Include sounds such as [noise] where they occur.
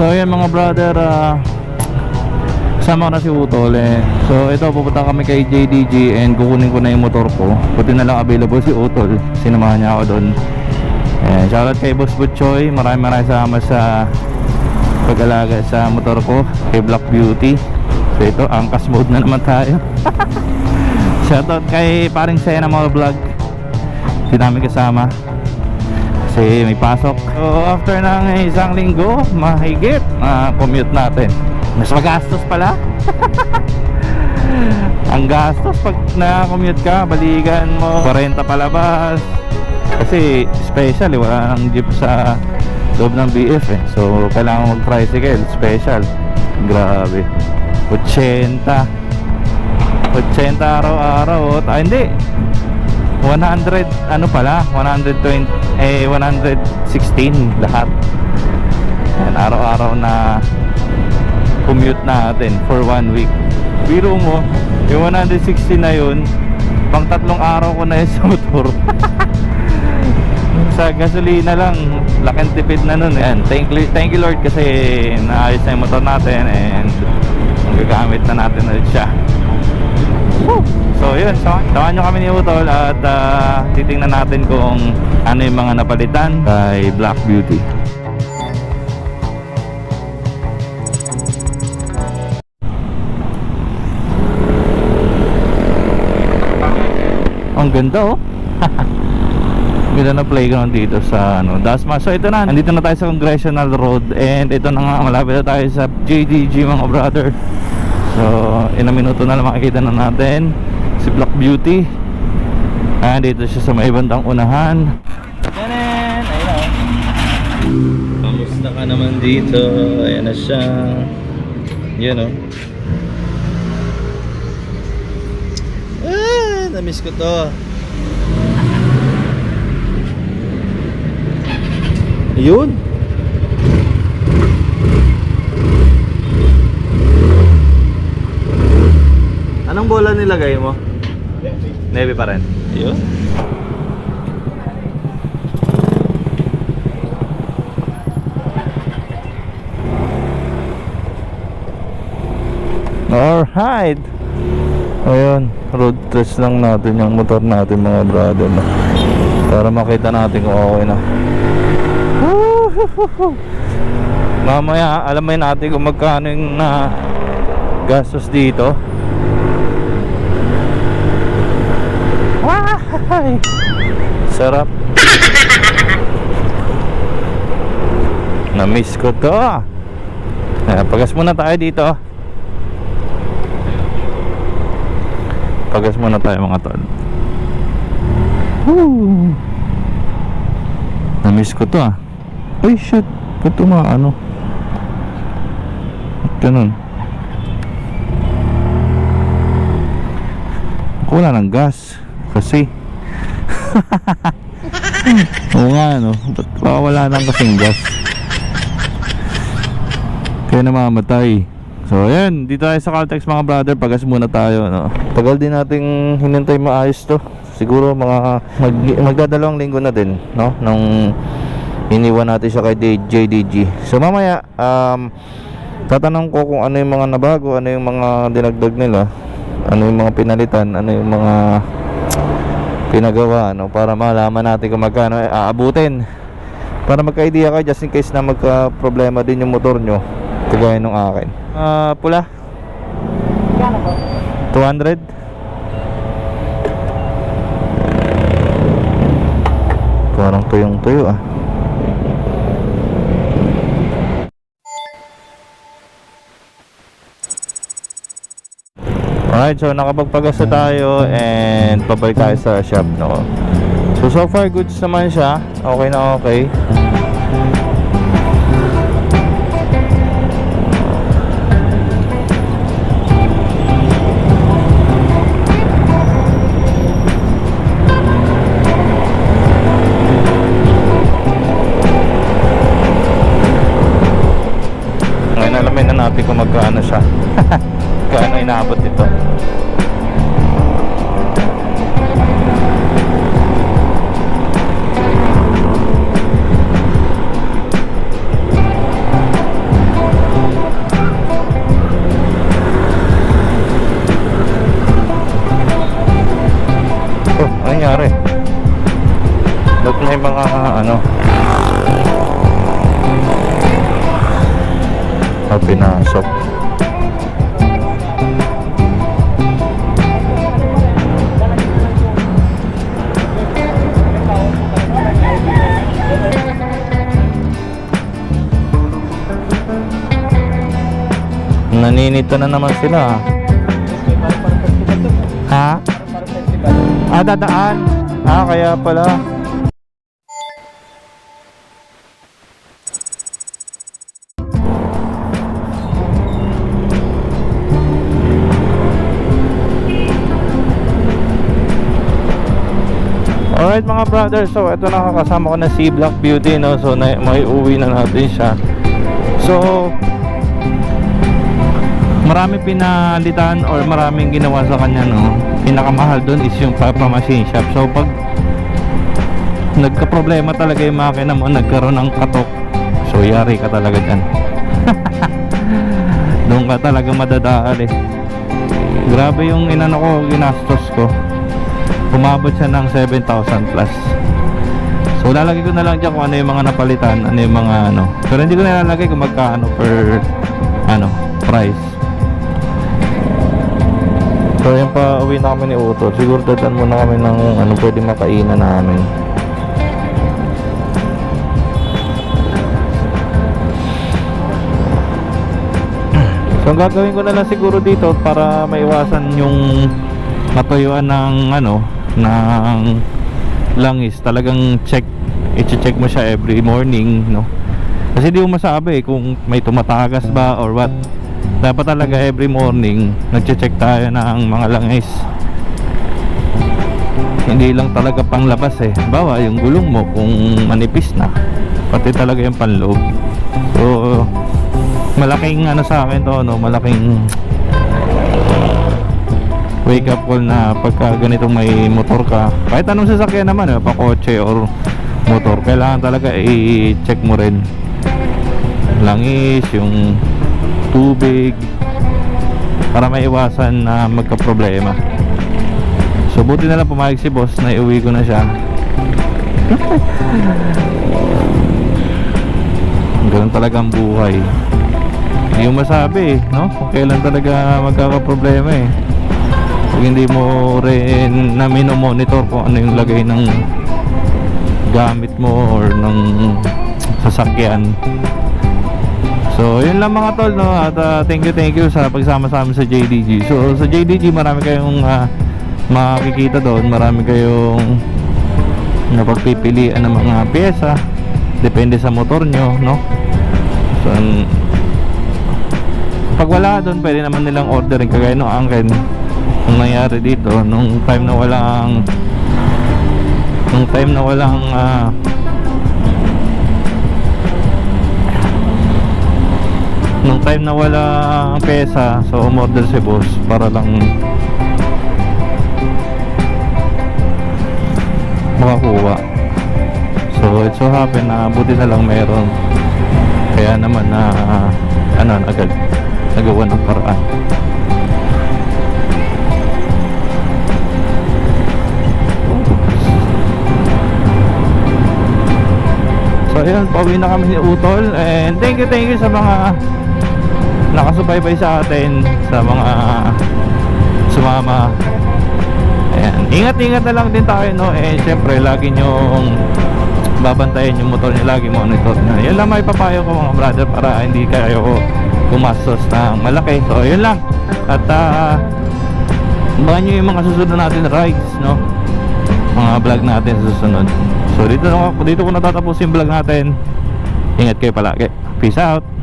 So ayan mga brother, ah, kasama na si Utol eh. So ito pupunta kami kay JDG and kukunin ko na yung motor ko. Buti na lang available si Utol. Sinamahan niya ako doon. Ayan, shoutout kay Boss Butchoy. Maraming maraming salamat sa pag-alaga sa motor ko kay Black Beauty. So ito, angkas mode na naman tayo. [laughs] shoutout kay paring Sena mga vlog. Hindi namin kasama kasi may pasok. So after ng isang linggo mahigit na commute natin. Mas magastos pala. [laughs] Ang gastos pag na-commute ka balikan mo. 40 palabas. Kasi special eh wala nang jeep sa loob ng BF eh. So kailangan mag tricycle special. Grabe. 80 80 araw-araw. Ah hindi 100 ano pala? 120 eh 116 lahat. Yan araw-araw na commute natin for one week. Biro mo yung 160 na yun pang tatlong araw ko na yun sa motor. [laughs] Sa gasolina lang laking tipid na nun yan thank you, thank you Lord kasi naayos na yung motor natin and magagamit na natin ulit siya. Woo! So yun, so, samahan nyo kami ni Utol at ah, titingnan natin kung ano yung mga napalitan kay Black Beauty. Ang ganda oh. [laughs] Ganda na playground dito sa ano, Dasma. So ito na, nandito na tayo sa Congressional Road and ito na nga, malapit na tayo sa JDG mga brother. So, ilang minuto na lang makikita na natin si Black Beauty. Ayan, dito siya sa may bandang unahan. Tanan! Ayun na. Kamusta ka naman dito? Ayan na siya. Yan o. Ah, namiss ko to. Yun. Anong bola nilagay mo? Navy pa rin. Yun. Alright. Ayun, road test lang natin yung motor natin mga brother no? Para makita natin kung okay na. Mamaya, alamin natin kung magkano yung na gastos dito. Ay! Sarap. [laughs] Na-miss ko to. Pagas muna tayo dito. Pagas muna tayo mga tol. Woo! Na-miss ko to ah. Ay shit. Ba't ano? Ba't ganun? Wala ng gas. Kasi [laughs] Oo nga no? Ba't wala nang kasing gas? Kaya namamatay. So ayan. Dito tayo sa Caltex mga brother. Pagas muna tayo no? Tagal din nating hinintay maayos to. Siguro mga mag, Magdadalawang linggo na din no? Nung iniwan natin siya kay JDG So mamaya um, Tatanong ko kung ano yung mga nabago Ano yung mga dinagdag nila Ano yung mga pinalitan Ano yung mga pinagawa no? Para malaman natin kung magkano eh, aabutin. Para magka-idea kayo just in case na magka problema din yung motor nyo kagaya nung akin. Ah pula. 200 parang tuyong tuyo ah Alright, so nakapagpagas na tayo and pabalik tayo sa shop, no? So, so far goods naman siya. Okay na okay. Ngayon alamin na natin kung magkano siya. [laughs] Kano inaabot ito. Naninito na naman sila. Ha? Ah, dadaan. Ah, kaya pala. Alright mga brothers, so ito na kasama ko na si Black Beauty no? So na, may uwi na natin siya So Marami pinalitan or maraming ginawa sa kanya no? Pinakamahal doon is yung Papa Machine Shop. So pag Nagka-problema talaga yung makina mo Nagkaroon ng katok. So yari ka talaga dyan. [laughs] Doon ka talaga madadaal eh. Grabe yung inano ko, ginastos ko. Umabot siya ng 7,000 plus. So lalagay ko na lang dyan kung ano yung mga napalitan ano yung mga ano. Pero hindi ko nilalagay kung magkano per ano price so yung pa uwi na kami ni Uto siguro dadan muna kami ng ano pwede makainan namin. So ang gagawin ko na lang siguro dito para maiwasan yung matuyuan ng ano ng langis. Talagang check i-check mo siya every morning no? Kasi di mo masabi kung may tumatagas ba or what dapat talaga every morning nagche-check tayo ng mga langis. Hindi lang talaga panglabas eh. Bawa yung gulong mo kung manipis na pati talaga yung panloob. So malaking ano sa akin to no malaking wake up call na pagka ganitong may motor ka. Kahit anong sasakyan naman eh, pa kotse or motor kailangan talaga i-check mo rin. Langis yung tubig para maiwasan na magka problema so buti na lang pumayag si boss na iuwi ko na siya. [laughs] Ganun talaga ang buhay. Hindi mo masabi no? kung kailan talaga magkakaproblema eh. Pag hindi mo rin na minomonitor kung ano yung lagay ng gamit mo or ng sasakyan so yun lang mga tol no? At uh, thank you thank you sa pagsama sa amin sa JDG so sa JDG marami kayong uh, makikita doon. Marami kayong napagpipilian ng mga pyesa. Depende sa motor nyo no? So pag wala doon pwede naman nilang orderin. Kagaya no angkin ang nangyari dito nung time na walang nung time na walang ah, nung time na walang pesa so umorder si boss para lang makakuha. So it so happen na buti na lang meron. Kaya naman na ano agad nagawa ng paraan. So ayun, pauwi na kami ni Utol and thank you thank you sa mga nakasubaybay sa atin sa mga sumama. Ayan, ingat-ingat na lang din tayo no? Eh syempre lagi nyong babantayan yung motor nyo lagi monitor na yun lang may papayo ko mga brother para hindi kayo gumastos ng malaki. So yun lang. At uh, abangan nyo yung mga susunod natin rides no? Mga vlog natin sa susunod. So dito, dito ko natatapos yung vlog natin. Ingat kayo palagi. Peace out